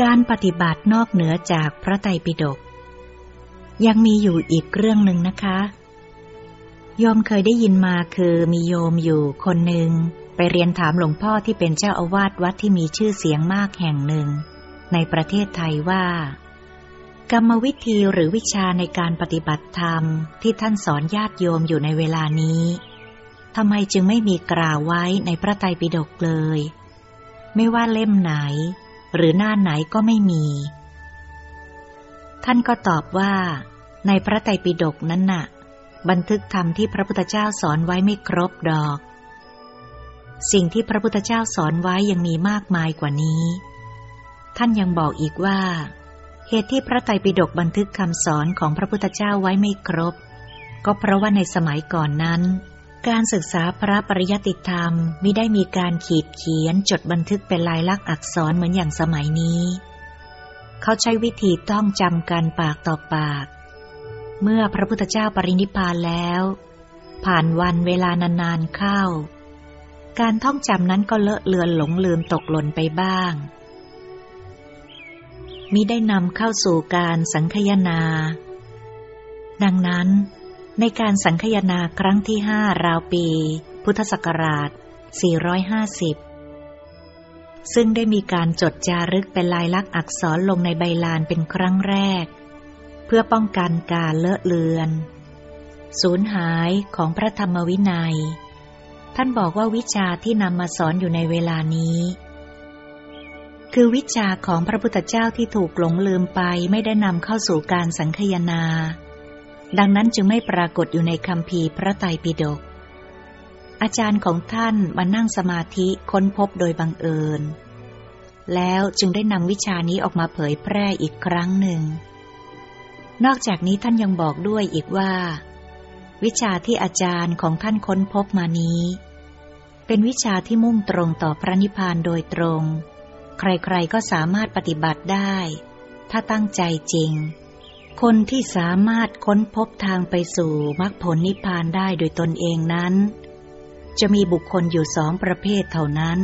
การปฏิบัตินอกเหนือจากพระไตรปิฎกยังมีอยู่อีกเรื่องหนึ่งนะคะ โยมเคยได้ยินมาคือมีโยมอยู่คนหนึ่งไปเรียนถามหลวงพ่อที่เป็นเจ้าอาวาสวัดที่มีชื่อเสียงมากแห่งหนึ่ง ในประเทศไทยว่า กรรมวิธีหรือวิชาในการปฏิบัติธรรมที่ท่านสอนญาติโยมอยู่ในเวลานี้ทำไมจึงไม่มีกล่าวไว้ในพระไตรปิฎกเลย ไม่ว่าเล่มไหน หรือหน้าไหนก็ไม่มี ท่านก็ตอบว่า ในพระไตรปิฎกนั้นน่ะ บันทึกธรรมที่พระพุทธเจ้าสอนไว้ไม่ครบดอก สิ่งที่พระพุทธเจ้าสอนไว้ยังมีมากมายกว่านี้ ท่านยังบอกอีกว่า เหตุที่พระไตรปิฎกบันทึกคำสอนของพระพุทธเจ้าไว้ไม่ครบ ก็เพราะว่าในสมัยก่อนนั้น การศึกษาพระปริยติธรรมมิได้มีการขีดเขียนจดบันทึกเป็นลายลักษณ์อักษรเหมือนอย่างสมัยนี้ เขาใช้วิธีต้องจำกันปากต่อปาก เมื่อพระพุทธเจ้าปรินิพพานแล้ว ผ่านวันเวลานานๆเข้า การท่องจำนั้นก็เลอะเลือนหลงลืมตกหล่นไปบ้างมิได้นำเข้าสู่การสังคยนา ดังนั้น ในการสังคยนาครั้งที่ห้าราวปี พุทธศักราช 450 ซึ่งได้มีการจดจารึกเป็นลายลักษณ์อักษรลงในใบลานเป็นครั้งแรก เพื่อป้องกันการเลอะเลือน สูญหายของพระธรรมวินัย ท่านบอกว่าวิชาที่นำมาสอนอยู่ในเวลานี้ คือวิชาของพระพุทธเจ้าที่ถูกหลงลืมไปไม่ได้นำเข้าสู่การสังคยนา ดังนั้นจึงไม่ปรากฏอยู่ในคำพีพระไตรปิฎก อาจารย์ของท่านมานั่งสมาธิค้นพบโดยบังเอิญ แล้วจึงได้นำวิชานี้ออกมาเผยแพร่อีกครั้งหนึ่ง นอกจากนี้ท่านยังบอกด้วยอีกว่า วิชาที่อาจารย์ของท่านค้นพบมานี้ เป็นวิชาที่มุ่งตรงต่อพระนิพพานโดยตรง ใครๆก็สามารถปฏิบัติได้ ถ้าตั้งใจจริง คนที่สามารถค้นพบทางไปสู่มรรคผลนิพพานได้โดยตนเองนั้น จะมีบุคคลอยู่สองประเภทเท่านั้น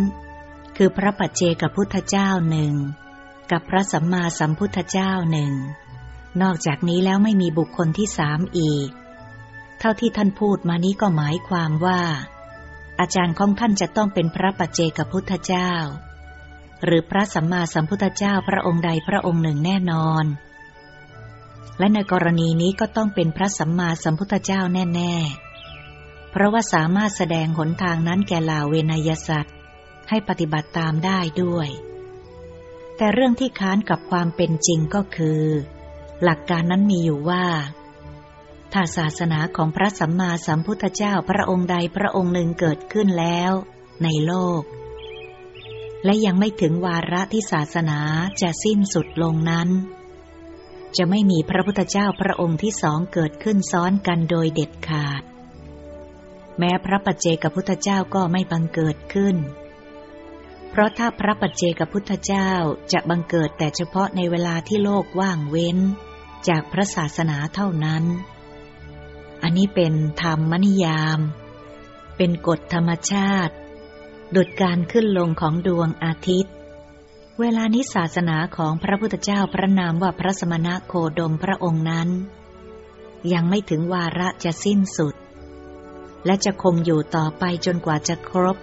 คือพระปัจเจกพุทธเจ้าหนึ่งกับพระสัมมาสัมพุทธเจ้าหนึ่ง นอกจากนี้แล้วไม่มีบุคคลที่สามอีก เท่าที่ท่านพูดมานี้ก็หมายความว่า อาจารย์ของท่านจะต้องเป็นพระปัจเจกพุทธเจ้า หรือพระสัมมาสัมพุทธเจ้าพระองค์ใดพระองค์หนึ่งแน่นอน และในกรณีนี้ก็ต้องเป็นพระสัมมาสัมพุทธเจ้าแน่ ๆ เพราะว่าสามารถแสดงหนทางนั้นแก่ลาเวนยสัตว์ ให้ปฏิบัติตามได้ด้วย แต่เรื่องที่ค้านกับความเป็นจริงก็คือ หลักการนั้นมีอยู่ว่า ถ้าศาสนาของพระสัมมาสัมพุทธเจ้าพระองค์ใดพระองค์หนึ่งเกิดขึ้นแล้ว ในโลก และยังไม่ถึงวาระที่ศาสนาจะสิ้นสุดลงนั้น จะไม่มีพระพุทธเจ้าพระองค์ที่สองเกิดขึ้นซ้อนกันโดยเด็ดขาด แม้พระปัจเจกพุทธเจ้าก็ไม่บังเกิดขึ้น เพราะถ้าพระปัจเจกพุทธเจ้าจะบังเกิดแต่เฉพาะในเวลาที่โลกว่างเว้น จากพระศาสนาเท่านั้น อันนี้เป็นธรรมนิยาม เป็นกฎธรรมชาติดุดการขึ้นลงของดวงอาทิตย์ เวลานี้ศาสนาของพระพุทธเจ้าพระนามว่าพระสมณะโคดมพระองค์นั้น ยังไม่ถึงวาระจะสิ้นสุด และจะคงอยู่ต่อไปจนกว่าจะครบ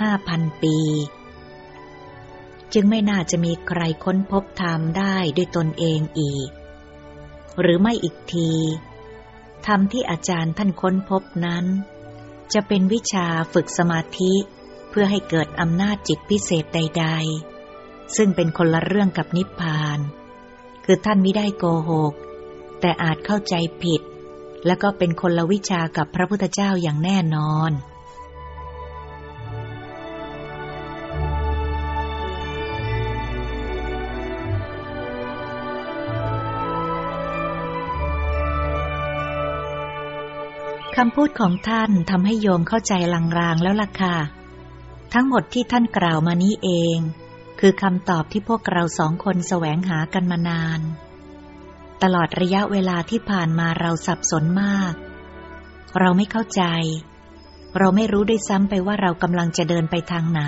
ห้าพันปี จึงไม่น่าจะมีใครค้นพบธรรมได้ด้วยตนเองอีก หรือไม่อีกทีธรรมที่อาจารย์ท่านค้นพบนั้น จะเป็นวิชาฝึกสมาธิเพื่อให้เกิดอำนาจจิตพิเศษใด ๆ ซึ่งเป็นคนละเรื่องกับนิพพาน คือท่านไม่ได้โกหก แต่อาจเข้าใจผิด และก็เป็นคนละวิชากับพระพุทธเจ้าอย่างแน่นอนคำพูดของท่านทำให้โยมเข้าใจลางๆแล้วล่ะค่ะ ทั้งหมดที่ท่านกล่าวมานี้เอง คือคำตอบที่พวกเราสองคนแสวงหากันมานาน ตลอดระยะเวลาที่ผ่านมาเราสับสนมาก เราไม่เข้าใจ เราไม่รู้ด้วยซ้ำไปว่าเรากำลังจะเดินไปทางไหน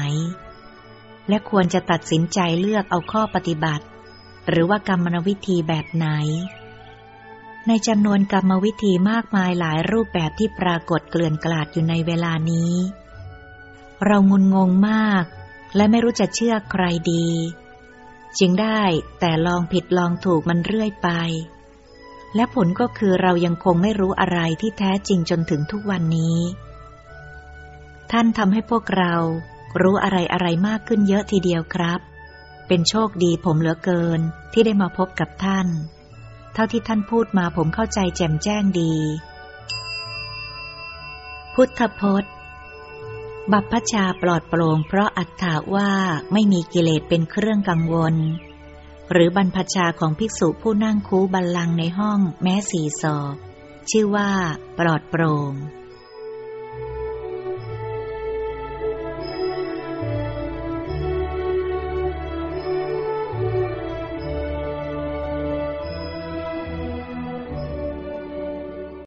และควรจะตัดสินใจเลือกเอาข้อปฏิบัติ หรือว่ากรรมวิธีแบบไหน ในจำนวนกรรมวิธีมากมายหลายรูปแบบที่ปรากฏเกลื่อนกลาดอยู่ในเวลานี้ เรางุนงงมาก และไม่รู้จะเชื่อใครดี จึงได้แต่ลองผิดลองถูกมันเรื่อยไป และผลก็คือเรายังคงไม่รู้อะไรที่แท้จริงจนถึงทุกวันนี้ ท่านทำให้พวกเรารู้อะไรอะไรมากขึ้นเยอะทีเดียวครับ เป็นโชคดีผมเหลือเกินที่ได้มาพบกับท่าน เท่าที่ท่านพูดมาผมเข้าใจแจ่มแจ้งดี พุทธพจน์ บัพพชาปลอดโปร่งเพราะอัตถาว่าไม่มีกิเลสเป็นเครื่องกังวล หรือบรรพชาของภิกษุผู้นั่งคูบัลลังในห้องแม้สี่ศอกชื่อว่าปลอดโปร่ง